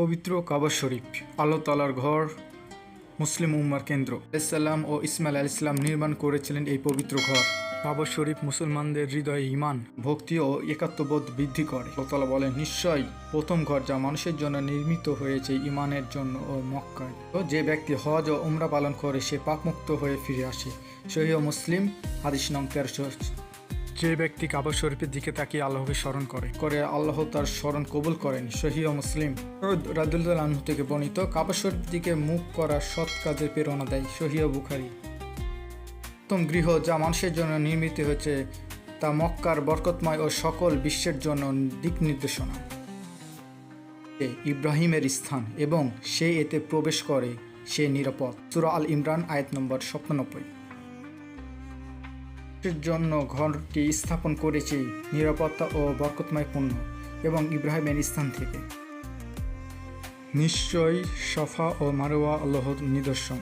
পবিত্র কাবা শরীফ আল্লাহ তালার ঘর, মুসলিম উম্মার কেন্দ্র। ইসলাম ও ইসমাইল আল ইসলাম নির্মাণ করেছিলেন এই পবিত্র ঘর। কাবা শরীফ মুসলমানদের হৃদয়ে ইমান ভক্তি ও একাত্মবোধ বৃদ্ধি করে। আল্লাহ বলেন, নিশ্চয়ই প্রথম ঘর যা মানুষের জন্য নির্মিত হয়েছে ইমানের জন্য ও মক্কায়। তো যে ব্যক্তি হজ ও উমরা পালন করে সে পাকমুক্ত হয়ে ফিরে আসে। সহি ও মুসলিম, হাদিস নং তেরোশো যে ব্যক্তি কাবা শরীফের দিকে তাকিয়ে আল্লাহকে স্মরণ করে করে আল্লাহ তার স্মরণ কবুল করেন। সহি মুসলিম রাদুল্লাহ আনহু থেকে বর্ণিত, কাবা শরীফ দিকে মুখ করা সৎ কাজের প্রেরণা দেয় সহি বুখারি। উত্তম গৃহ যা মানুষের জন্য নির্মিত হয়েছে, তা মক্কার বরকতময় ও সকল বিশ্বের জন্য দিক নির্দেশনা। ইব্রাহিমের স্থান এবং সে এতে প্রবেশ করে, সে নিরাপদ। সুরা আল ইমরান আয়াত নম্বর সাতানব্বই মানুষের জন্য ঘরটি স্থাপন করেছি নিরাপত্তা ও বরকতময় পূর্ণ এবং ইব্রাহিমের স্থান থেকে। নিশ্চয়ই সফা ও মারোয়া আল্লাহর নিদর্শন।